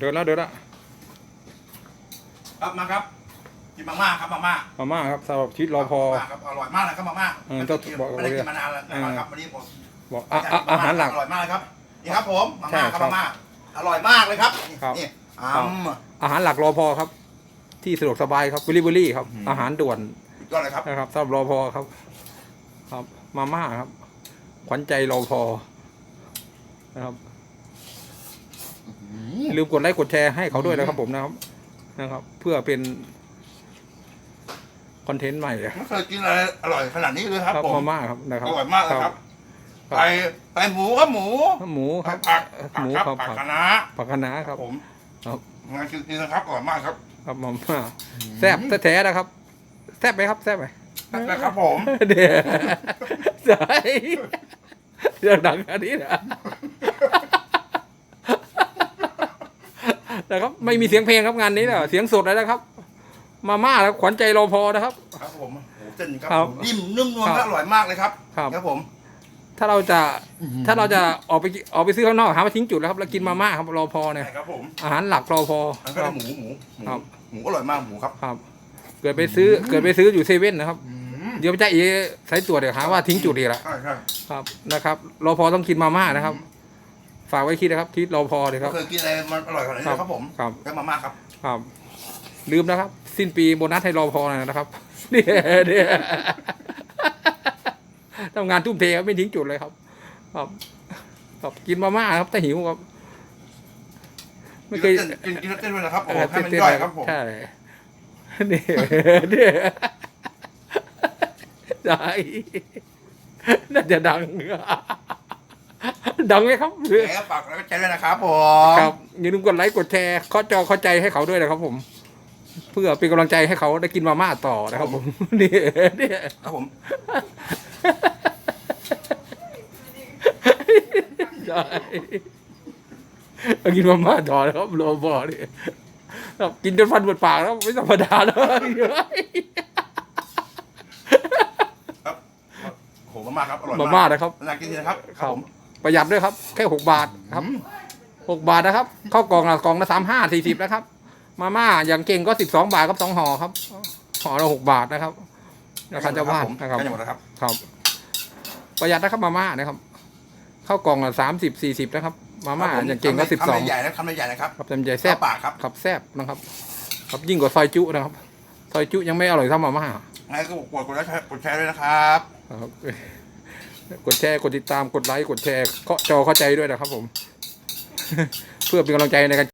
เดินแล้วเดินแล้วครับมาครับกินมาม่าครับมาม่ามาม่าครับสำหรับชีวิตรอพอ มาม่าครับอร่อยมากเลยครับมาม่าเออต้องบอกไม่ได้กินมานานแล้วนะครับวันนี้ผมบอกอะอะอาหารหลักอร่อยมากเลยครับนี่ครับผมมาใช่ม่าครับครับมาม่าอร่อยมากเลยครับครับ นี่อ้ครับำอาหารหลักรอพอครับ ที่สะดวกสบายครับวิลิเวอรี่ครับอืมอาหารด่วนสุดยอดเลยครับนะครับสำหรับรอพอครับ ครับมาม่าครับ ขวัญใจรอพอนะครับ อย่าลืมกดไลค์กดแชร์ให้เขาด้วยนะครับผมนะครับ นะครับ เพื่อเป็นคอนเทนต์ใหม่ครับไม่เคยกินอะไรอร่อยขนาดนี้เลยครับผมมาม่าครับนะครัอบร่อยมากเลยครับครับ ไปไปหมูครับหมูหมูคผัรักบผักหมูผักครับผักผักคะน้าผักคะน้าครับ ผมครับ งานกินนะครับอร่อยมากครับครับมาม่าแซ่บแท้ๆนะครับ แซ่บไหมครับ แซ่บไหม นะครับผม เดี๋ยวใช่เรื่องดังอันนี้นะ นะครับ ไม่มีเสียงเพลงครับงานนี้นะเสียงสดเลยนะครับ มาม่าแล้วขวัญใจรอพอนะครับ ครับผมโอ้โหเส้นครับครับนิ่มนุ่มนวลครับและอร่อยมากเลยครับครับครับผม ถ้าเราจะถ้าเราจะออกไปกิออกไปซื้อข้างนอกหามาทิ้งจุดแล้วครับแล้วกินมาม่าครับรอพอเนี่ย ใช่ครับผมอาหารหลักรอพอมันคก็รัได้บ หมูหมูหมูครับ หมูอร่อยมากหมูครับครับ เกิดไปซื้อเกิดไปซื้ออยู่เซเว่นนะครับ อืมเดี๋ยวจะเอสายตรวจเดี๋ยวหาว่าทิ้งจุดอีกละใช่ใช่ครับนะครับรอพอต้องกินมาม่านะครับ ฝากไว้คิดนะครับที่รอพอเลยคไม่รับ เคยกินอะไรมันอร่อยขนาดนี้เลยครับผมครับแค่มาม่าครับ ครับ ลืมนะครับ สิ้นปีโบนัสให้รอพอหน่อยนะครับเนี่ยเนี่ยทำงานทุ่มเทครับไม่ทิ้งจุดเลยครับ ครับครับกินมาม่าครับถ้าหิวครับไม่เคยกินกินกินเต้นด้วยนะครับโอ้เออให้มันเต้นๆย่อยครับผมใช่เนี่ยเนี่ยใช่น่าจะดัง ดังไหมครับแหมปากแล้วก็ใจด้วยนะครับผมครับอย่าลืมกดไลค์กดแชร์เข้าจอเข้าใจให้เขาด้วยนะครับผม เพื่อเป็นกำลังใจให้เขาได้กินมาม่าต่อนะครับผมนี่นี่ครับผมใช่เอากินมาม่าต่อนะครับรอบอนี่ครับกินจนฟันหมดปากแล้วไม่ธรรมดาแล้วครับโอ้โหมาม่าครับอร่อยมามาม่ากนะครับน่ากินจริงนะครับครับผม ประหยัดด้วยครับ แค่หกบาทครับอืมหกบาทนะครับเข้ากล่องละกล่องละสามห้าสี่สิบนะครับ มาม่าอย่างเก่งก็สิบสองบาทครับสองห่อครับห่อละหกบาทนะครับราคาเจ้าบ้านผมนะครับใกล้หมดแล้วครับครับ ประหยัดนะครับมาม่านะครับเข้ากล่องละสามสิบสี่สิบนะครับ มาม่าครับผอย่างเก่งก็สิบสองคำใหญ่ๆนะคำใหญ่ๆนะครับครับจำใจแซ่บเข้าปากครับครับแซ่บนะครับ ครับยิ่งกว่าซอยจุนะครับซอยจุยังไม่อร่อยเท่ามาม่างั้นก็กดกดไลค์กดแชร์ด้วยนะครับครับ กดแชร์กดติดตามกดไลค์กดแชร์เคาะจอเข้าใจด้วยนะครับผม เพื่อเป็นกำลังใจในการ